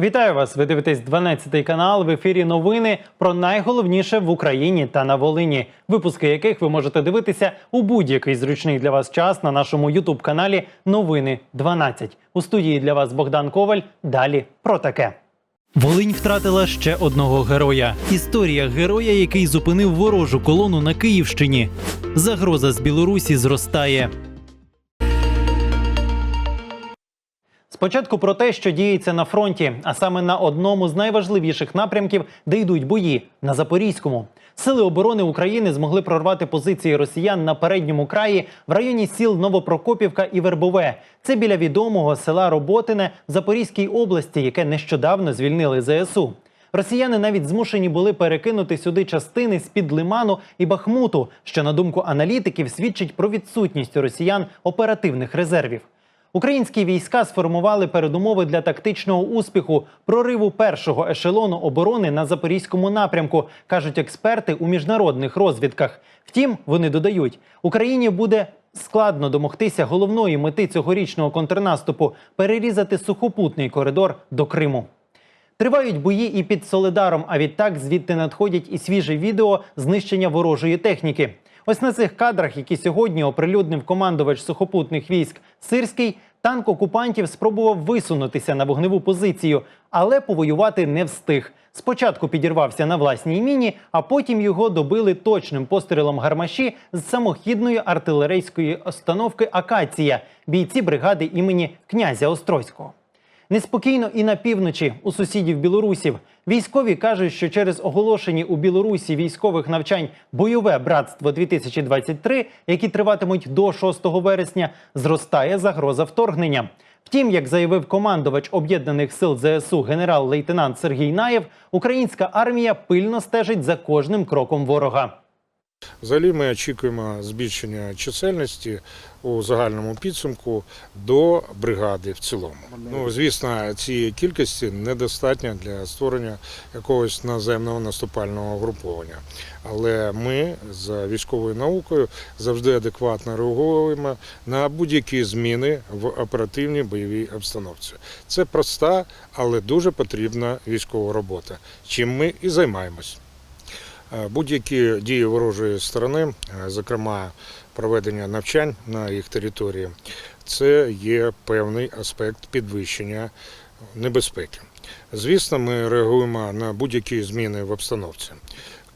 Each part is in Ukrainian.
Вітаю вас! Ви дивитесь 12 канал. В ефірі новини про найголовніше в Україні та на Волині. Випуски яких ви можете дивитися у будь-який зручний для вас час на нашому Ютуб каналі Новини 12. У студії для вас Богдан Коваль. Далі про таке. Волинь втратила ще одного героя. Історія героя, який зупинив ворожу колону на Київщині. Загроза з Білорусі зростає. Спочатку про те, що діється на фронті, а саме на одному з найважливіших напрямків, де йдуть бої на Запорізькому. Сили оборони України змогли прорвати позиції росіян на передньому краї в районі сіл Новопрокопівка і Вербове. Це біля відомого села Роботине в Запорізькій області, яке нещодавно звільнили ЗСУ. Росіяни навіть змушені були перекинути сюди частини з під Лиману і Бахмуту, що на думку аналітиків свідчить про відсутність у росіян оперативних резервів. Українські війська сформували передумови для тактичного успіху прориву першого ешелону оборони на запорізькому напрямку, кажуть експерти у міжнародних розвідках. Втім, вони додають, Україні буде складно домогтися головної мети цьогорічного контрнаступу перерізати сухопутний коридор до Криму. Тривають бої і під Соледаром, а відтак звідти надходять і свіже відео знищення ворожої техніки. Ось на цих кадрах, які сьогодні оприлюднив командувач сухопутних військ Сирський, танк окупантів спробував висунутися на вогневу позицію, але повоювати не встиг. Спочатку підірвався на власній міні, а потім його добили точним пострілом гармаші з самохідної артилерійської установки Акація, бійці бригади імені князя Острозького. Неспокійно і на півночі у сусідів білорусів. Військові кажуть, що через оголошені у Білорусі військових навчань бойове братство 2023 які триватимуть до 6 вересня, зростає загроза вторгнення. Втім, як заявив командувач об'єднаних сил ЗСУ генерал-лейтенант Сергій Наєв, українська армія пильно стежить за кожним кроком ворога. Взагалі ми очікуємо збільшення чисельності у загальному підсумку до бригади в цілому. Ну, звісно, цієї кількості недостатньо для створення якогось наземного наступального груповання. Але ми за військовою наукою завжди адекватно реагуємо на будь-які зміни в оперативній бойовій обстановці. Це проста, але дуже потрібна військова робота, чим ми і займаємось. Е, Будь-які дії ворожої сторони, е, зокрема проведення навчань на їх території, це є певний аспект підвищення небезпеки. Звісно, ми реагуємо на будь-які зміни в обстановці.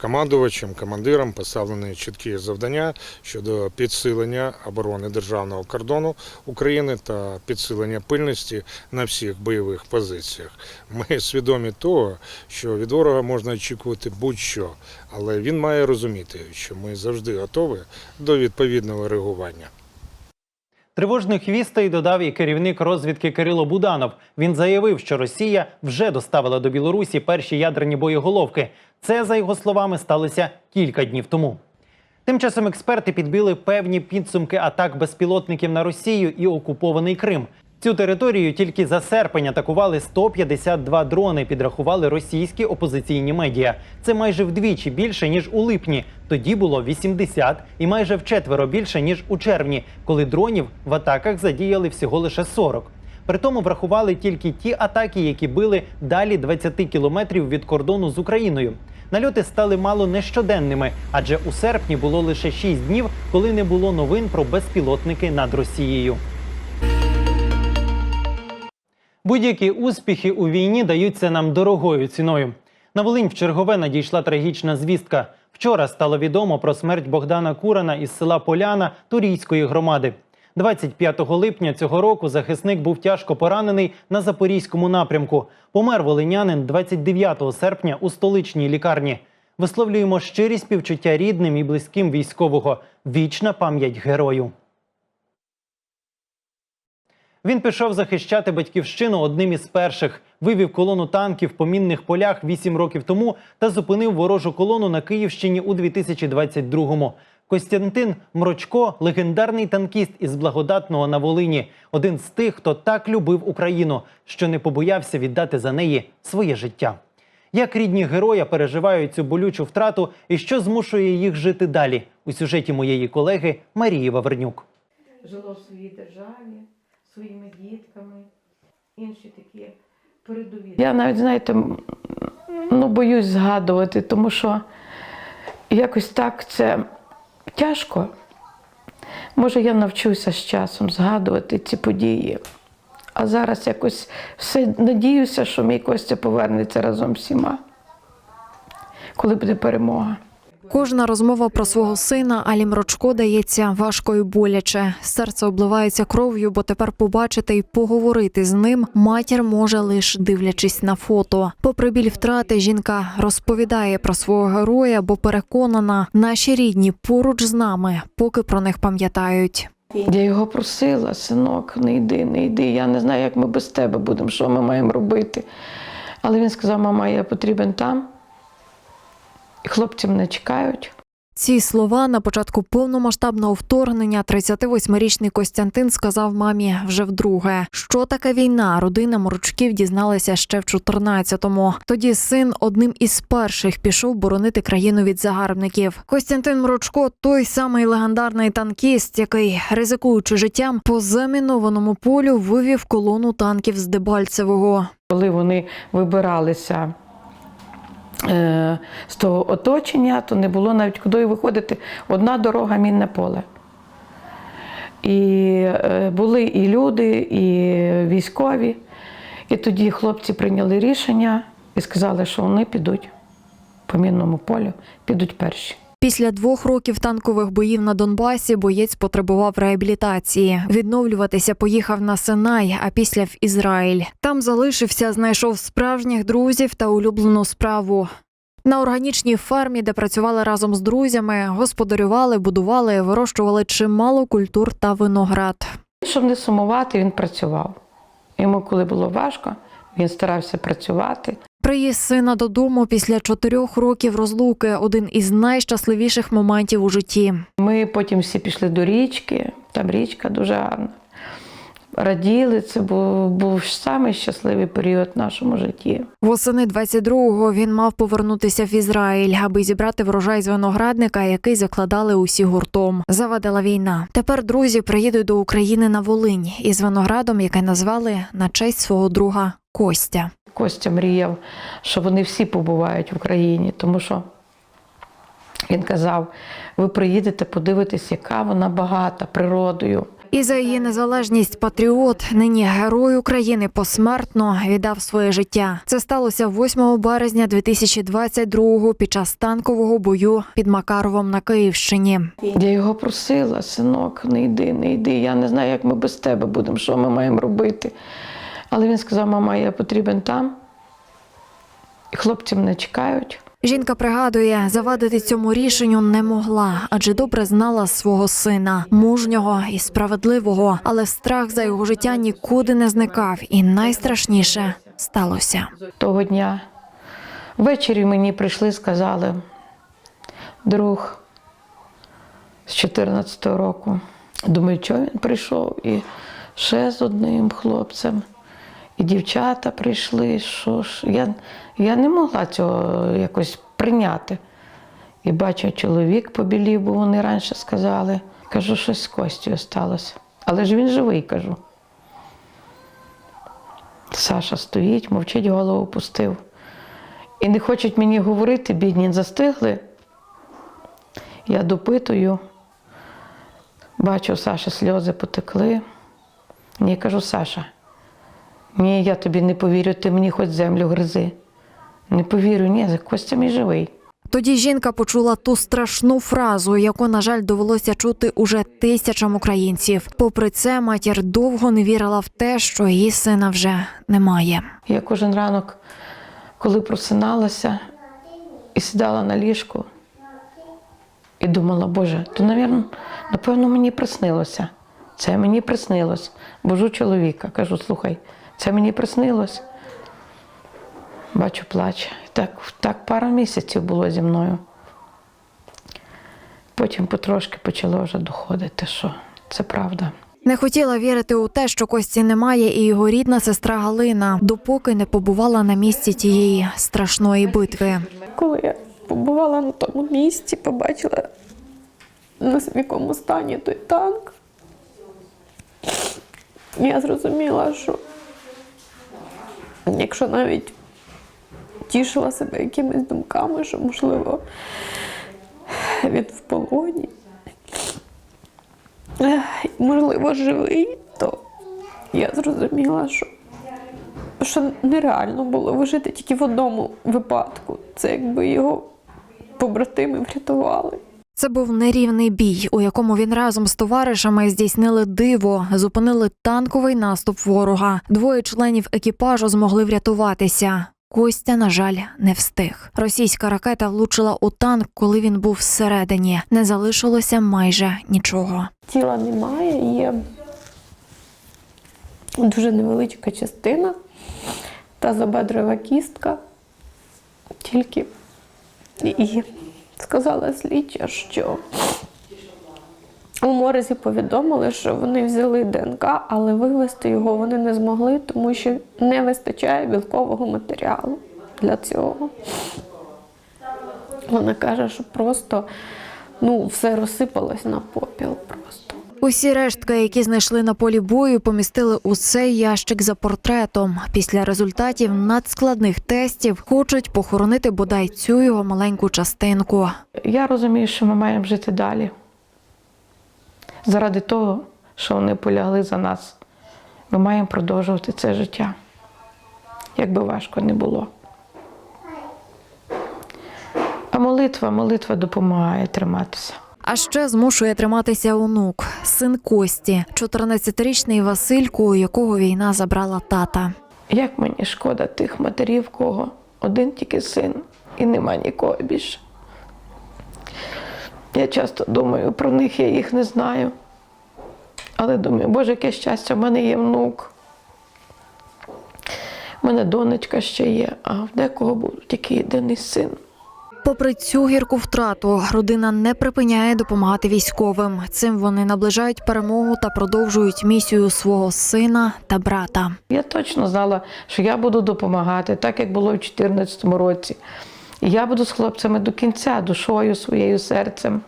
Командувачам, командирам поставлені чіткі завдання щодо підсилення оборони державного кордону України та підсилення пильності на всіх бойових позиціях. Ми свідомі того, що від ворога можна очікувати будь-що, але він має розуміти, що ми завжди готові до відповідного реагування. Тривожних вістей додав і керівник розвідки Кирило Буданов. Він заявив, що Росія вже доставила до Білорусі перші ядерні боєголовки. Це, за його словами, сталося кілька днів тому. Тим часом експерти підбили певні підсумки атак безпілотників на Росію і окупований Крим. Цю територію тільки за серпень атакували 152 дрони. Підрахували російські опозиційні медіа. Це майже вдвічі більше ніж у липні. Тоді було 80 і майже вчетверо більше ніж у червні, коли дронів в атаках задіяли всього лише 40. Притому врахували тільки ті атаки, які били далі 20 кілометрів від кордону з Україною. Нальоти стали мало нещоденними, адже у серпні було лише 6 днів, коли не було новин про безпілотники над Росією. Будь-які успіхи у війні даються нам дорогою ціною. На Волинь в чергове надійшла трагічна звістка. Вчора стало відомо про смерть Богдана Курана із села Поляна Турійської громади. 25 липня цього року захисник був тяжко поранений на запорізькому напрямку. Помер волинянин 29 серпня у столичній лікарні. Висловлюємо щирі співчуття рідним і близьким військового. Вічна пам'ять герою. Він пішов захищати батьківщину одним із перших, вивів колону танків по мінних полях вісім років тому та зупинив ворожу колону на Київщині у 2022-му. Костянтин Мрочко легендарний танкіст із благодатного на Волині, один з тих, хто так любив Україну, що не побоявся віддати за неї своє життя. Як рідні героя переживають цю болючу втрату і що змушує їх жити далі у сюжеті моєї колеги Марії Вавернюк. жило в своїй державі, своїми дітками. Інші такі передові. Я навіть, знаєте, ну, боюсь згадувати, тому що якось так це тяжко. Може, я навчуся з часом згадувати ці події. А зараз якось все надіюся, що мій Костя повернеться разом з всіма, коли буде перемога. Кожна розмова про свого сина Алі Мрочко дається важко і боляче. Серце обливається кров'ю, бо тепер побачити і поговорити з ним матір може лише дивлячись на фото. Попри біль втрати, жінка розповідає про свого героя, бо переконана, наші рідні поруч з нами, поки про них пам'ятають. Я його просила, синок, не йди, не йди. Я не знаю, як ми без тебе будемо, що ми маємо робити. Але він сказав: мама, я потрібен там. І хлопці мене чекають. Ці слова на початку повномасштабного вторгнення 38-річний Костянтин сказав мамі вже вдруге. Що таке війна? Родина Морочків дізналася ще в 14-му. Тоді син одним із перших пішов боронити країну від загарбників. Костянтин Морочко той самий легендарний танкіст, який, ризикуючи життям, по замінованому полю вивів колону танків з Дебальцевого. Коли вони вибиралися з того оточення, то не було навіть куди виходити. Одна дорога мінне поле. І е, були і люди, і військові. І тоді хлопці прийняли рішення і сказали, що вони підуть по мінному полю, підуть перші. Після двох років танкових боїв на Донбасі боєць потребував реабілітації. Відновлюватися поїхав на Синай, а після в Ізраїль. Там залишився, знайшов справжніх друзів та улюблену справу. На органічній фермі, де працювали разом з друзями, господарювали, будували, вирощували чимало культур та виноград. Щоб не сумувати, він працював. Йому, коли було важко, він старався працювати. Приїзд сина додому після чотирьох років розлуки один із найщасливіших моментів у житті. Ми потім всі пішли до річки, там річка дуже гарна. Раділи, це був, був самий щасливий період в нашому житті. Восени 22-го він мав повернутися в Ізраїль, аби зібрати врожай з виноградника, який закладали усі гуртом. Завадила війна. Тепер друзі приїдуть до України на Волинь із виноградом, який назвали на честь свого друга Костя. Костя мріяв, що вони всі побувають в Україні, тому що він казав: ви приїдете, подивитесь, яка вона багата природою. І за її незалежність патріот, нині герой України посмертно віддав своє життя. Це сталося 8 березня 2022-го під час танкового бою під Макаровом на Київщині. Я його просила, синок, не йди, не йди. Я не знаю, як ми без тебе будемо, що ми маємо робити. Але він сказав: мама, я потрібен там. Хлопці мене чекають. Жінка пригадує, завадити цьому рішенню не могла, адже добре знала свого сина, мужнього і справедливого, але страх за його життя нікуди не зникав, і найстрашніше сталося. того дня. Ввечері мені прийшли, сказали, друг з 14-го року. Думаю, чого він прийшов? І ще з одним хлопцем. І дівчата прийшли. Що ж? Я, я не могла цього якось прийняти. І бачу, чоловік побілів, бо вони раніше сказали. Кажу, щось з Костю сталося. Але ж він живий, кажу. Саша стоїть, мовчить, голову опустив. І не хочуть мені говорити, бідні, застигли. Я допитую, бачу, у Саші сльози потекли. Ні, кажу, Саша, ні, я тобі не повірю, ти мені хоч землю гризи. Не повірю, ні, Костя мій живий. Тоді жінка почула ту страшну фразу, яку, на жаль, довелося чути уже тисячам українців. Попри це, матір довго не вірила в те, що її сина вже немає. Я кожен ранок, коли просиналася і сідала на ліжку, і думала, Боже, то, напевно, напевно, мені приснилося. Це мені приснилось. Божу чоловіка. Кажу, слухай, це мені приснилось. Бачу, плаче. Так, так пару місяців було зі мною. Потім потрошки почало вже доходити, що це правда. Не хотіла вірити у те, що Кості немає, і його рідна сестра Галина, допоки не побувала на місці тієї страшної битви. Коли я побувала на тому місці, побачила на в якому стані той танк, я зрозуміла, що Якщо навіть тішила себе якимись думками, що, можливо, він в полоні, можливо, живий, то я зрозуміла, що, що нереально було вижити тільки в одному випадку. Це якби його побратими врятували. Це був нерівний бій, у якому він разом з товаришами здійснили диво, зупинили танковий наступ ворога. Двоє членів екіпажу змогли врятуватися. Костя, на жаль, не встиг. Російська ракета влучила у танк, коли він був всередині. Не залишилося майже нічого. Тіла немає, є дуже невеличка частина тазобедрова кістка. Тільки і сказала слідча, що у морзі повідомили, що вони взяли ДНК, але вивести його вони не змогли, тому що не вистачає білкового матеріалу для цього. Вона каже, що просто ну, все розсипалось на попіл просто. Усі рештки, які знайшли на полі бою, помістили у цей ящик за портретом. Після результатів надскладних тестів хочуть похоронити бодай цю його маленьку частинку. Я розумію, що ми маємо жити далі. Заради того, що вони полягли за нас, ми маємо продовжувати це життя. Як би важко не було. А молитва, молитва допомагає триматися. А ще змушує триматися онук, син Кості, 14-річний Василько, у якого війна забрала тата. Як мені шкода тих матерів, кого один тільки син і нема нікого більше. Я часто думаю про них, я їх не знаю. Але думаю, Боже, яке щастя, в мене є внук. У мене донечка ще є, а в декого був тільки єдиний син. Попри цю гірку втрату, родина не припиняє допомагати військовим. Цим вони наближають перемогу та продовжують місію свого сина та брата. Я точно знала, що я буду допомагати, так як було в 2014 році. Я буду з хлопцями до кінця, душою своєю серцем.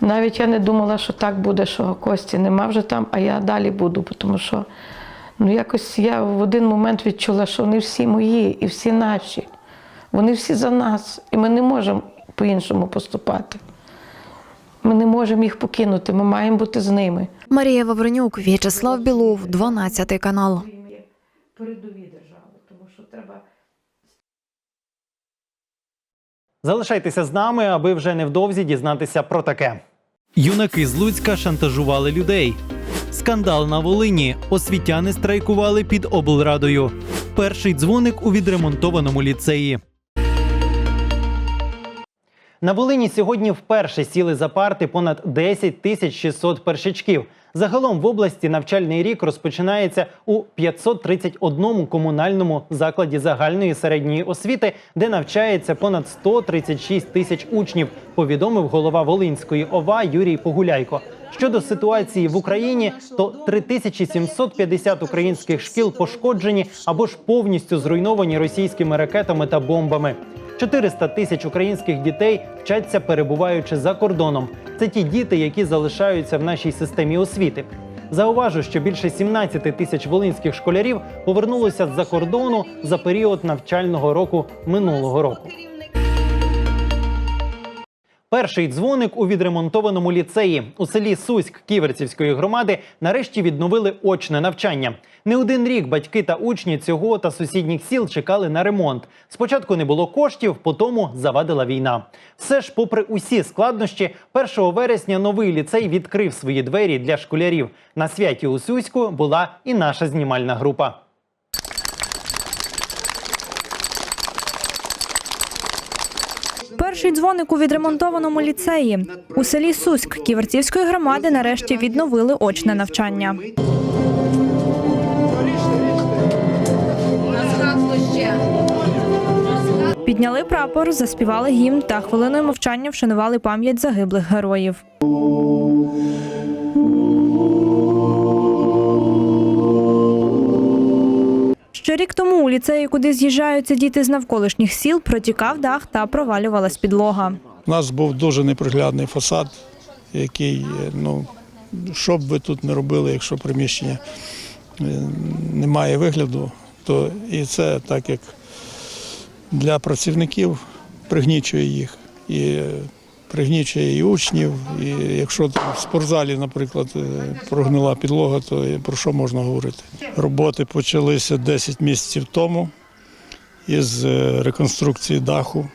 Навіть я не думала, що так буде, що Кості нема вже там, а я далі буду, тому що ну, якось я в один момент відчула, що вони всі мої і всі наші. Вони всі за нас, і ми не можемо по-іншому поступати. Ми не можемо їх покинути, ми маємо бути з ними. Марія Вавренюк, В'ячеслав Білов, 12 канал. Передові держави, тому що треба. Залишайтеся з нами, аби вже невдовзі дізнатися про таке. Юнаки з Луцька шантажували людей. Скандал на Волині. Освітяни страйкували під облрадою. Перший дзвоник у відремонтованому ліцеї. На Волині сьогодні вперше сіли за парти понад 10 тисяч 600 першачків. Загалом в області навчальний рік розпочинається у 531 комунальному закладі загальної середньої освіти, де навчається понад 136 тисяч учнів. Повідомив голова Волинської ОВА Юрій Погуляйко. Щодо ситуації в Україні, то 3750 українських шкіл пошкоджені або ж повністю зруйновані російськими ракетами та бомбами. 400 тисяч українських дітей вчаться перебуваючи за кордоном. Це ті діти, які залишаються в нашій системі освіти. Зауважу, що більше 17 тисяч волинських школярів повернулося з-за кордону за період навчального року минулого року. Перший дзвоник у відремонтованому ліцеї у селі Суськ Ківерцівської громади нарешті відновили очне навчання. Не один рік батьки та учні цього та сусідніх сіл чекали на ремонт. Спочатку не було коштів, потім завадила війна. Все ж, попри усі складнощі, 1 вересня новий ліцей відкрив свої двері для школярів. На святі у Суську була і наша знімальна група. Перший дзвоник у відремонтованому ліцеї. У селі Суськ Ківерцівської громади нарешті відновили очне навчання. Підняли прапор, заспівали гімн та хвилиною мовчання вшанували пам'ять загиблих героїв. Ще рік тому у ліцеї, куди з'їжджаються діти з навколишніх сіл, протікав дах та провалювалась підлога. У нас був дуже неприглядний фасад, який, ну, що б ви тут не робили, якщо приміщення е, не має вигляду, то і це так як для працівників пригнічує їх. І е, пригнічує і учнів. І якщо в спортзалі, наприклад, е, прогнила підлога, то про що можна говорити? Роботи почалися 10 місяців тому із е, реконструкції даху.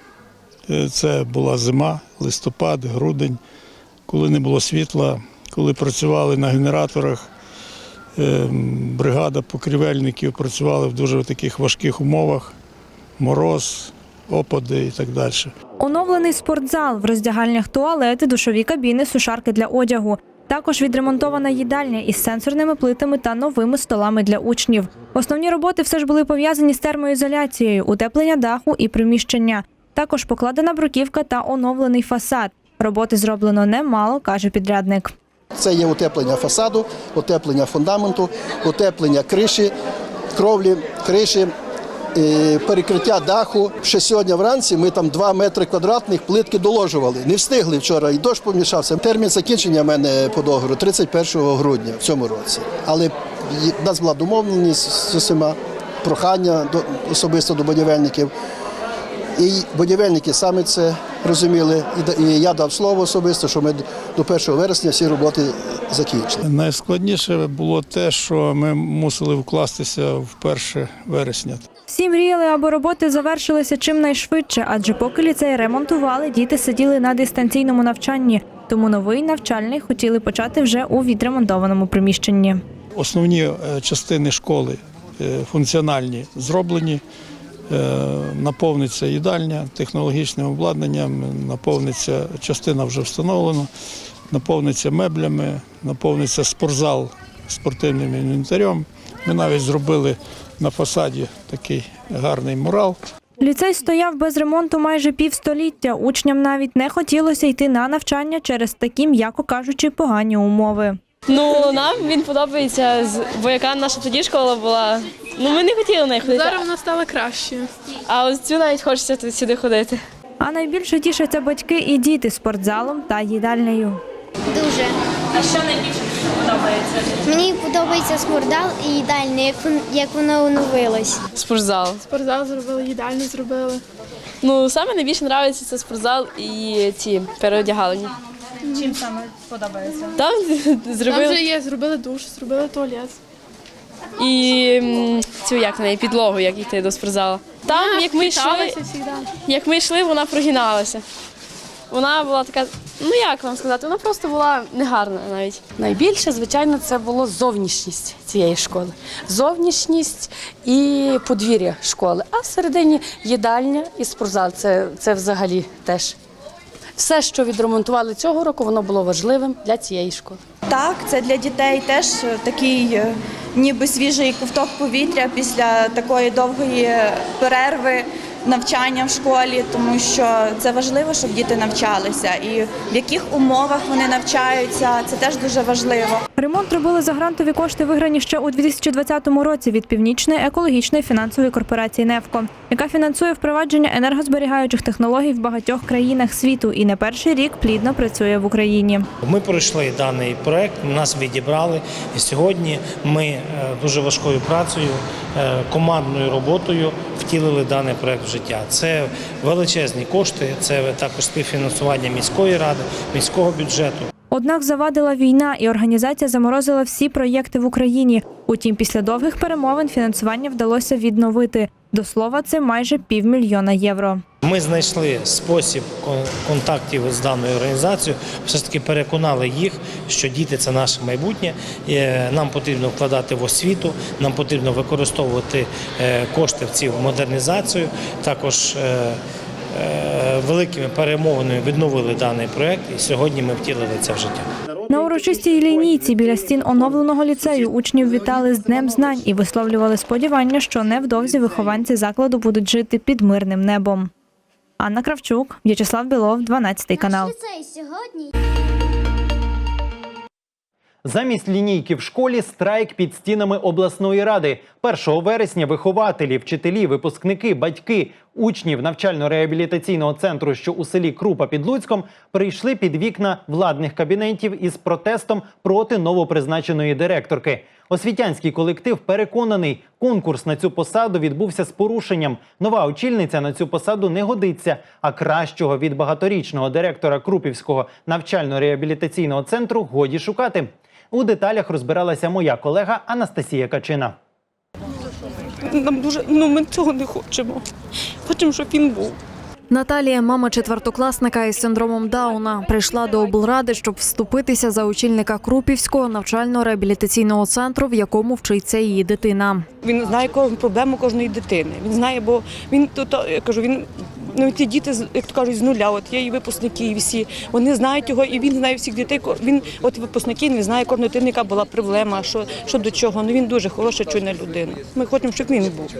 Е, Це була зима, листопад, грудень, коли не було світла, коли працювали на генераторах. Бригада покрівельників працювала в дуже таких важких умовах, мороз, опади і так далі. Оновлений спортзал, в роздягальнях туалети, душові кабіни, сушарки для одягу. Також відремонтована їдальня із сенсорними плитами та новими столами для учнів. Основні роботи все ж були пов'язані з термоізоляцією, утеплення даху і приміщення. Також покладена бруківка та оновлений фасад. Роботи зроблено немало, каже підрядник. Це є утеплення фасаду, утеплення фундаменту, утеплення криші, кровлі, криші, перекриття даху. Ще сьогодні вранці ми там 2 метри квадратних плитки доложували. Не встигли вчора, і дощ помішався. Термін закінчення в мене по договору 31 грудня в цьому році. Але в нас була домовленість з усіма, прохання до, особисто до будівельників. І будівельники самі це розуміли. І я дав слово особисто, що ми до 1 вересня всі роботи закінчили. Найскладніше було те, що ми мусили вкластися в 1 вересня. Всі мріяли, аби роботи завершилися чимнайшвидше, адже поки ліцей ремонтували, діти сиділи на дистанційному навчанні. Тому новий навчальний хотіли почати вже у відремонтованому приміщенні. Основні е, частини школи е, функціональні зроблені. Е, Наповниться їдальня технологічним обладнанням, наповниться частина вже встановлена, наповниться меблями, наповниться спортзал спортивним інвентарем. Ми навіть зробили на фасаді такий гарний мурал. Ліцей стояв без ремонту майже півстоліття. Учням навіть не хотілося йти на навчання через такі, м'яко кажучи, погані умови. Ну нам він подобається, з- бо яка наша тоді школа була. Ну ми не хотіли на неї ходити. Зараз вона стала кращою. А ось цю навіть хочеться тут сюди ходити. А найбільше тішаться батьки і діти спортзалом та їдальнею. Дуже. А що найбільше подобається? Мені подобається смордал і їдальня, як, як воно оновилось. Спортзал. Спортзал зробили, їдальню зробили. Ну саме найбільше подобається це спортзал і ці переодягалені. Чим саме подобається? Там Там вже є, зробили душ, зробили туалет. і цю як на неї підлогу, як йти до спортзалу. Там, як ми йшли, як ми йшли, вона прогиналася. Вона була така, ну як вам сказати, вона просто була негарна навіть. Найбільше, звичайно, це було зовнішність цієї школи. Зовнішність і подвір'я школи. А всередині їдальня і спортзал це, це взагалі теж. Все, що відремонтували цього року, воно було важливим для цієї школи. Так, це для дітей теж такий е, ніби свіжий ковток повітря після такої довгої перерви навчання в школі, тому що це важливо, щоб діти навчалися. І в яких умовах вони навчаються, це теж дуже важливо. Ремонт робили за грантові кошти, виграні ще у 2020 році від Північної екологічної фінансової корпорації «Невко», яка фінансує впровадження енергозберігаючих технологій в багатьох країнах світу і не перший рік плідно працює в Україні. Ми пройшли даний проект, нас відібрали, і сьогодні ми е, дуже важкою працею, е, командною роботою втілили даний проект в життя. Це величезні кошти, це також співфінансування міської ради, міського бюджету. Однак завадила війна, і організація заморозила всі проєкти в Україні. Утім, після довгих перемовин фінансування вдалося відновити. До слова, це майже півмільйона євро. Ми знайшли спосіб контактів з даною організацією. Все ж таки переконали їх, що діти це наше майбутнє. Е, Нам потрібно вкладати в освіту, нам потрібно використовувати е, кошти в цю модернізацію. Також е, великими перемовинами відновили даний проект, і сьогодні ми втілили це в життя. На урочистій лінійці біля стін оновленого ліцею учнів вітали з Днем знань і висловлювали сподівання, що невдовзі вихованці закладу будуть жити під мирним небом. Анна Кравчук, В'ячеслав Білов, 12 канал. Сьогодні. Замість лінійки в школі страйк під стінами обласної ради. 1 вересня вихователі, вчителі, випускники, батьки, учнів навчально-реабілітаційного центру, що у селі Крупа під Луцьком, прийшли під вікна владних кабінетів із протестом проти новопризначеної директорки. Освітянський колектив переконаний, конкурс на цю посаду відбувся з порушенням. Нова очільниця на цю посаду не годиться, а кращого від багаторічного директора Крупівського навчально-реабілітаційного центру годі шукати. У деталях розбиралася моя колега Анастасія Качина. Нам дуже ну ми цього не хочемо. Хочемо, щоб він був. Наталія, мама четвертокласника із синдромом Дауна, прийшла до облради, щоб вступитися за очільника Крупівського навчально-реабілітаційного центру, в якому вчиться її дитина. Він знає кожну проблему кожної дитини. Він знає, бо він тут я кажу, він ну ті діти, як то кажуть, з нуля. От є і випускники, і всі вони знають його, і він знає всіх дітей. Він от випускники, він знає кожної дитини, яка була проблема, що, що до чого. Ну він дуже хороша, чуйна людина. Ми хочемо, щоб він був.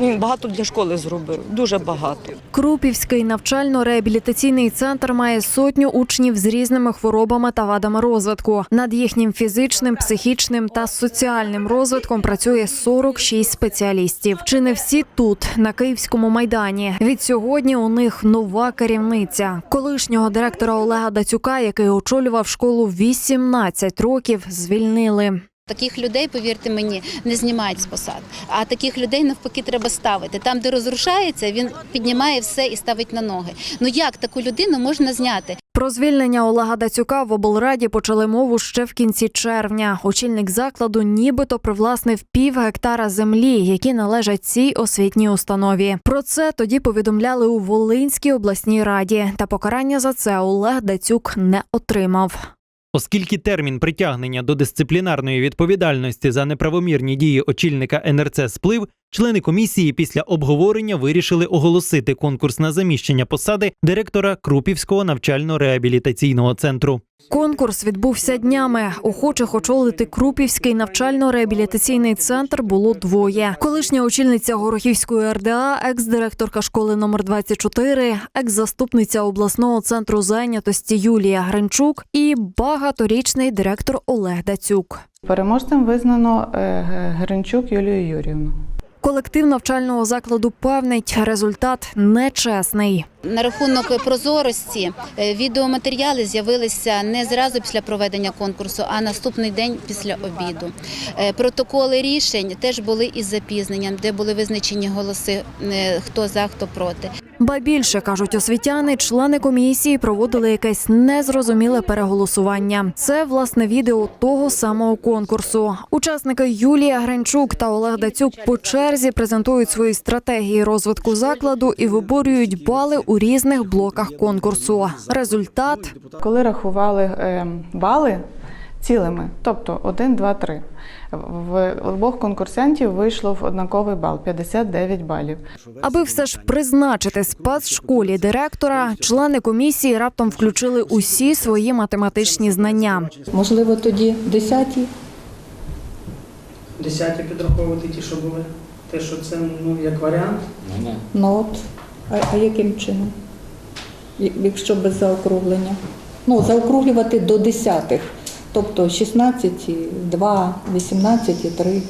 Він багато для школи зробив, дуже багато. Крупівський навчально-реабілітаційний центр має сотню учнів з різними хворобами та вадами розвитку. Над їхнім фізичним, психічним та соціальним розвитком працює 46 спеціалістів. Чи не всі тут, на Київському майдані? Від сьогодні у них нова керівниця. Колишнього директора Олега Дацюка, який очолював школу 18 років, звільнили. Таких людей, повірте мені, не знімають з посад. А таких людей навпаки треба ставити. Там, де розрушається, він піднімає все і ставить на ноги. Ну як таку людину можна зняти? Про звільнення Олега Дацюка в облраді почали мову ще в кінці червня. Очільник закладу нібито привласнив пів гектара землі, які належать цій освітній установі. Про це тоді повідомляли у Волинській обласній раді. Та покарання за це Олег Дацюк не отримав. Оскільки термін притягнення до дисциплінарної відповідальності за неправомірні дії очільника НРЦ сплив, члени комісії після обговорення вирішили оголосити конкурс на заміщення посади директора Крупівського навчально-реабілітаційного центру. Конкурс відбувся днями. Охочих очолити Крупівський навчально-реабілітаційний центр було двоє. Колишня очільниця Горохівської РДА, екс-директорка школи номер 24, екс-заступниця обласного центру зайнятості Юлія Гринчук і багаторічний директор Олег Дацюк. Переможцем визнано е, Гринчук Юлію Юрівну. Колектив навчального закладу певнить, результат нечесний. На рахунок прозорості е, відеоматеріали з'явилися не зразу після проведення конкурсу, а наступний день після обіду. Е, Протоколи рішень теж були із запізненням, де були визначені голоси е, хто за, хто проти. Ба більше кажуть освітяни, члени комісії проводили якесь незрозуміле переголосування. Це власне відео того самого конкурсу. Учасники Юлія Гринчук та Олег Дацюк по черзі презентують свої стратегії розвитку закладу і виборюють бали у різних блоках конкурсу. Результат Коли рахували е, бали цілими, тобто 1, 2, 3, в обох конкурсантів вийшло в однаковий бал 59 балів. Аби все ж призначити спецшколі директора, члени комісії раптом включили усі свої математичні знання. Можливо, тоді десяті. Десяті підраховувати ті, що були. Те, що це ну, як варіант. Ну от, а, а яким чином? Якщо без заокруглення? Ну, заокруглювати до десятих. Тобто 16, 2, 18, 3.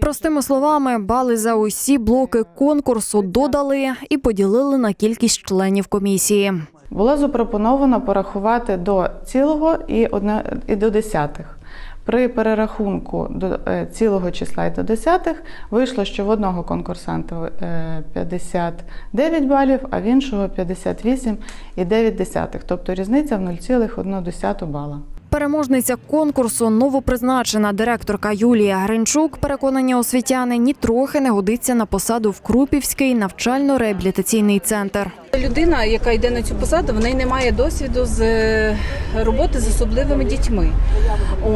Простими словами, бали за усі блоки конкурсу додали і поділили на кількість членів комісії. Було запропоновано порахувати до цілого і, одне, і до десятих. При перерахунку до е, цілого числа і до десятих вийшло, що в одного конкурсанта е, 59 балів, а в іншого 58,9. Тобто різниця в 0,1 бала. Переможниця конкурсу, новопризначена директорка Юлія Гринчук, переконані освітяни, нітрохи не годиться на посаду в Крупівський навчально-реабілітаційний центр. Людина, яка йде на цю посаду, в неї немає досвіду з е, роботи з особливими дітьми.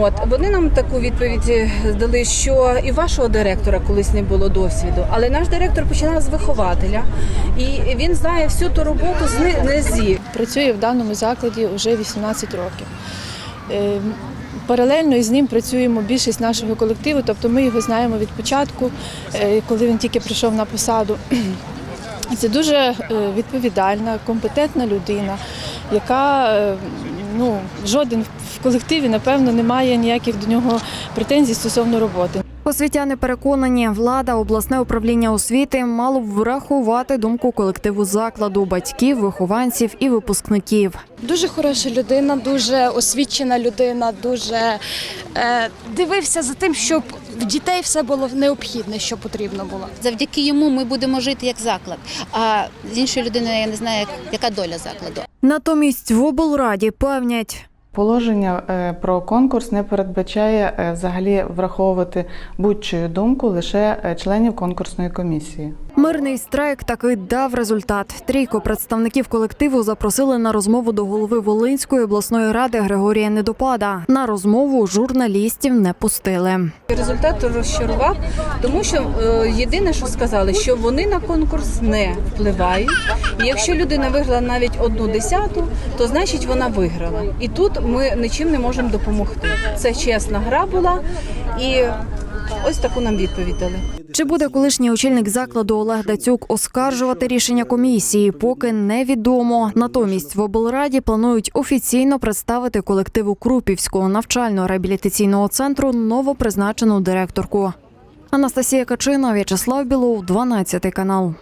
От вони нам таку відповідь дали, що і вашого директора колись не було досвіду, але наш директор починав з вихователя, і він знає всю ту роботу з ни- низів. Працює в даному закладі вже 18 років. Е, Паралельно із ним працюємо більшість нашого колективу, тобто ми його знаємо від початку, е, коли він тільки прийшов на посаду. Це дуже е, відповідальна, компетентна людина, яка ну, жоден в колективі, напевно, не має ніяких до нього претензій стосовно роботи. Освітяни переконані, влада, обласне управління освіти мало б врахувати думку колективу закладу, батьків, вихованців і випускників. Дуже хороша людина, дуже освічена людина, дуже е, дивився за тим, щоб в дітей все було необхідне, що потрібно було. Завдяки йому ми будемо жити як заклад. А з іншої людини я не знаю, як- яка доля закладу. Натомість в облраді певнять. Положення е, про конкурс не передбачає е, взагалі враховувати будь-чию думку лише е, членів конкурсної комісії. Мирний страйк таки дав результат. Трійко представників колективу запросили на розмову до голови Волинської обласної ради Григорія Недопада. На розмову журналістів не пустили. Результат розчарував, тому що єдине, що сказали, що вони на конкурс не впливають. І якщо людина виграла навіть одну десяту, то значить вона виграла. І тут ми нічим не можемо допомогти. Це чесна гра була, і ось таку нам відповідь дали. Чи буде колишній очільник закладу Олег Дацюк оскаржувати рішення комісії, поки невідомо. Натомість в облраді планують офіційно представити колективу Крупівського навчально-реабілітаційного центру новопризначену директорку. Анастасія Качина, В'ячеслав Білов, 12 канал.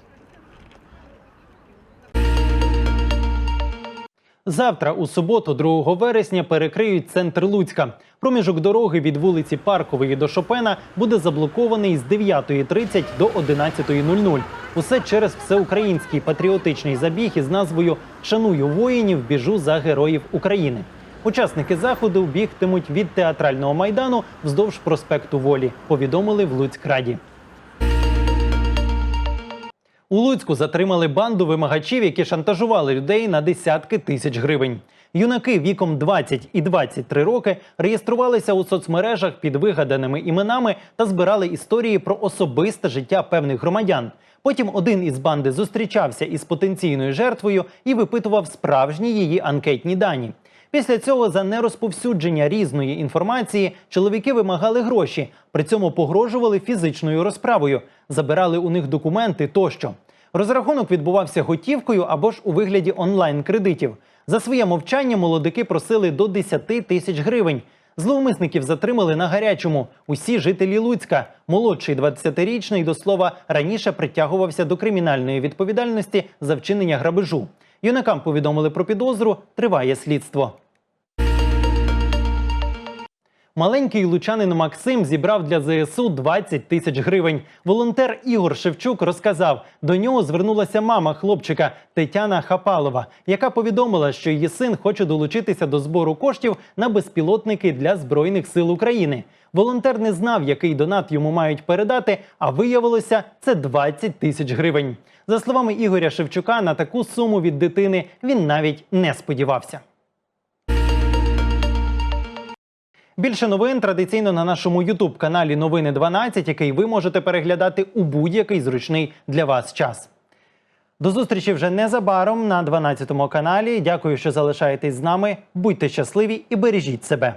Завтра, у суботу, 2 вересня, перекриють центр Луцька. Проміжок дороги від вулиці Паркової до Шопена буде заблокований з 9.30 до 11.00. Усе через всеукраїнський патріотичний забіг із назвою Шаную воїнів, біжу за героїв України. Учасники заходу бігтимуть від театрального майдану вздовж проспекту Волі. Повідомили в Луцькраді. У Луцьку затримали банду вимагачів, які шантажували людей на десятки тисяч гривень. Юнаки віком 20 і 23 роки реєструвалися у соцмережах під вигаданими іменами та збирали історії про особисте життя певних громадян. Потім один із банди зустрічався із потенційною жертвою і випитував справжні її анкетні дані. Після цього за нерозповсюдження різної інформації чоловіки вимагали гроші, при цьому погрожували фізичною розправою, забирали у них документи тощо. Розрахунок відбувався готівкою або ж у вигляді онлайн-кредитів. За своє мовчання молодики просили до 10 тисяч гривень. Зловмисників затримали на гарячому. Усі жителі Луцька. Молодший 20-річний, до слова, раніше притягувався до кримінальної відповідальності за вчинення грабежу. Юнакам повідомили про підозру. Триває слідство. Маленький лучанин Максим зібрав для ЗСУ 20 тисяч гривень. Волонтер Ігор Шевчук розказав, до нього звернулася мама хлопчика Тетяна Хапалова, яка повідомила, що її син хоче долучитися до збору коштів на безпілотники для збройних сил України. Волонтер не знав, який донат йому мають передати, а виявилося, це 20 тисяч гривень. За словами Ігоря Шевчука, на таку суму від дитини він навіть не сподівався. Більше новин традиційно на нашому Ютуб каналі Новини 12, який ви можете переглядати у будь-який зручний для вас час. До зустрічі вже незабаром на 12 каналі. Дякую, що залишаєтесь з нами. Будьте щасливі і бережіть себе.